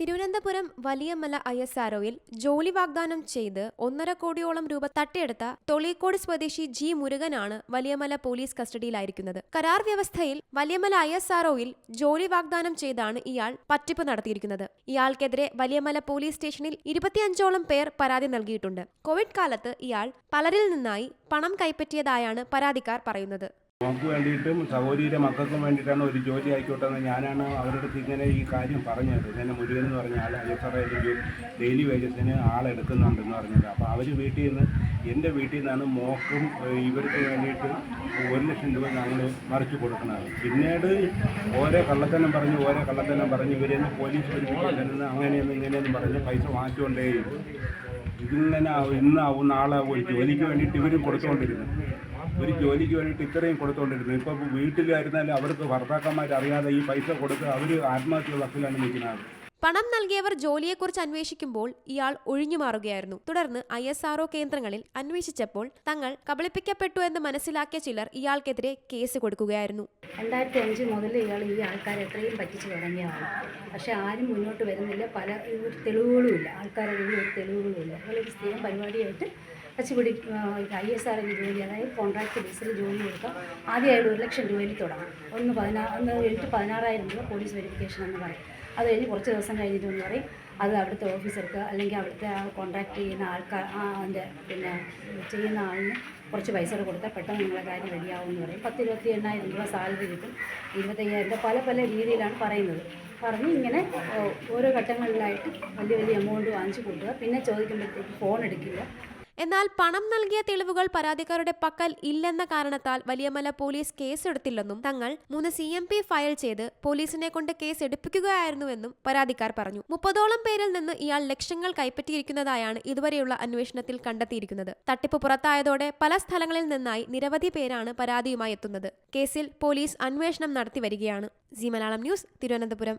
Thiruvananthapuram Valiyamala I S ആർഒയിൽ ജോലി വാഗ്ദാനം ചെയ്ത് ഒന്നര കോടിയോളം രൂപ തട്ടിയെടുത്ത തൊളിക്കോട് സ്വദേശി ജി മുരുകനാണ് വലിയമല പോലീസ് കസ്റ്റഡിയിലായിരിക്കുന്നത്. കരാർ വ്യവസ്ഥയിൽ വലിയമല ഐ എസ് ആർഒയിൽ ജോലി വാഗ്ദാനം ചെയ്താണ് ഇയാൾ പറ്റിപ്പ് നടത്തിയിരിക്കുന്നത്. ഇയാൾക്കെതിരെ വലിയമല പോലീസ് സ്റ്റേഷനിൽ ഇരുപത്തിയഞ്ചോളം പേർ പരാതി നൽകിയിട്ടുണ്ട്. കോവിഡ് കാലത്ത് ഇയാൾ പലരിൽ നിന്നായി പണം കൈപ്പറ്റിയതായാണ് പരാതിക്കാർ പറയുന്നത്. നമുക്ക് വേണ്ടിയിട്ടും സഹോദരിയുടെ മക്കൾക്കും വേണ്ടിയിട്ടാണ് ഒരു ജോലി ആയിക്കോട്ടെ എന്ന് ഞാനാണ് അവരുടെ അടുത്ത് ഇങ്ങനെ ഈ കാര്യം പറഞ്ഞത്. ഇങ്ങനെ മുരുകൻ എന്ന് പറഞ്ഞ ആൾ അയ്യപ്പറയിൽ ഡെയിലി വേജസിന് ആളെടുക്കുന്നുണ്ടെന്ന് പറഞ്ഞത്. അപ്പോൾ അവർ വീട്ടിൽ നിന്ന് എന്റെ വീട്ടിൽ നിന്നാണ് മോക്കും ഇവർക്ക് വേണ്ടിയിട്ട് ഒരു ലക്ഷം രൂപ ഞങ്ങൾ മറിച്ച് കൊടുക്കുന്നത്. പിന്നീട് ഓരോ കള്ളത്തനം പറഞ്ഞ് ഓരോ കള്ളത്തനം പറഞ്ഞ് ഇവരെന്ന് പോലീസ് പഠിപ്പിക്കാൻ അങ്ങനെയെന്ന് ഇങ്ങനെയെന്ന് പറഞ്ഞ് പൈസ വാങ്ങിച്ചുകൊണ്ടേയിരുന്നു. ഇതിങ്ങനെ ഇന്നാവും നാളാവും ഒരു ജോലിക്ക് വേണ്ടിയിട്ട് ഇവരും കൊടുത്തുകൊണ്ടിരുന്നു ഒരു ജോലിക്ക് വേണ്ടിയിട്ട് ഇത്രയും കൊടുത്തുകൊണ്ടിരുന്നു ഇപ്പോൾ വീട്ടിലായിരുന്നാലും അവർക്ക് ഭർത്താക്കന്മാർ അറിയാതെ ഈ പൈസ കൊടുത്ത് അവർ ആത്മഹത്യ വക്കിലാണ് നിൽക്കുന്നത്. പണം നൽകിയവർ ജോലിയെക്കുറിച്ച് അന്വേഷിക്കുമ്പോൾ ഇയാൾ ഒഴിഞ്ഞു മാറുകയായിരുന്നു. തുടർന്ന് ഐ എസ് ആർഒ കേന്ദ്രങ്ങളിൽ അന്വേഷിച്ചപ്പോൾ തങ്ങൾ കബളിപ്പിക്കപ്പെട്ടു എന്ന് മനസ്സിലാക്കിയ ചിലർ ഇയാൾക്കെതിരെ കേസ് കൊടുക്കുകയായിരുന്നു. രണ്ടായിരത്തി അഞ്ച് മുതൽ ഇയാൾ ഈ ആൾക്കാരെ എത്രയും പറ്റിച്ചു തുടങ്ങിയതാണ്. പക്ഷെ ആരും മുന്നോട്ട് വരുന്നില്ല. പല തെളിവുകളും തെളിവുകളുമില്ല ആൾക്കാരുടെ ഒരു തെളിവുകളുമില്ല ഇയാളൊരു സ്ഥിരം പരിപാടിയായിട്ട് വച്ചുപിടി ഐ എസ് ആറിന്റെ ജോലി അതായത് കോൺട്രാക്ട് ബേസിൽ ജോലി കൊടുക്കാം. ആദ്യമായിട്ട് ഒരു ലക്ഷം രൂപയിൽ തുടങ്ങും. ഒന്ന് പതിനാറ് ഒന്ന് എഴുതി പതിനാറായിരം രൂപ പോലീസ് വെരിഫിക്കേഷൻ എന്ന് പറയും. അത് കഴിഞ്ഞ് കുറച്ച് ദിവസം കഴിഞ്ഞിട്ട് എന്ന് പറയും അത് അവിടുത്തെ ഓഫീസർക്ക് അല്ലെങ്കിൽ അവിടുത്തെ ആ കോൺട്രാക്ട് ചെയ്യുന്ന ആൾക്കാർ അതിന്റെ പിന്നെ ചെയ്യുന്ന ആളിന് കുറച്ച് പൈസ കൂടെ കൊടുത്താൽ പെട്ടെന്ന് നിങ്ങളെ കാര്യം റെഡിയാവും എന്ന് പറയും. പത്ത് ഇരുപത്തി എണ്ണായിരം രൂപ സാലറി കിട്ടും. ഇരുപത്തയ്യായിരം രൂപ പല പല രീതിയിലാണ് പറയുന്നത്. പറഞ്ഞ് ഇങ്ങനെ ഓരോ ഘട്ടങ്ങളിലായിട്ട് വലിയ വലിയ എമൗണ്ട് വാങ്ങിച്ചു കൊടുക്കുക. പിന്നെ ചോദിക്കുമ്പോഴത്തേക്ക് ഫോൺ എടുക്കില്ല. എന്നാൽ പണം നൽകിയ തെളിവുകൾ പരാതിക്കാരുടെ പക്കൽ ഇല്ലെന്ന കാരണത്താൽ വലിയമല പോലീസ് കേസെടുത്തില്ലെന്നും തങ്ങൾ മൂന്ന് സി എം പി ഫയൽ ചെയ്ത് പോലീസിനെ കൊണ്ട് കേസ് എടുപ്പിക്കുകയായിരുന്നുവെന്നും പരാതിക്കാർ പറഞ്ഞു. മുപ്പതോളം പേരിൽ നിന്ന് ഇയാൾ ലക്ഷങ്ങൾ കൈപ്പറ്റിയിരിക്കുന്നതായാണ് ഇതുവരെയുള്ള അന്വേഷണത്തിൽ കണ്ടെത്തിയിരിക്കുന്നത്. തട്ടിപ്പ് പുറത്തായതോടെ പല സ്ഥലങ്ങളിൽ നിന്നായി നിരവധി പേരാണ് പരാതിയുമായി എത്തുന്നത്. കേസിൽ പോലീസ് അന്വേഷണം നടത്തി വരികയാണ്. G Malayalam news Thiruvananthapuram.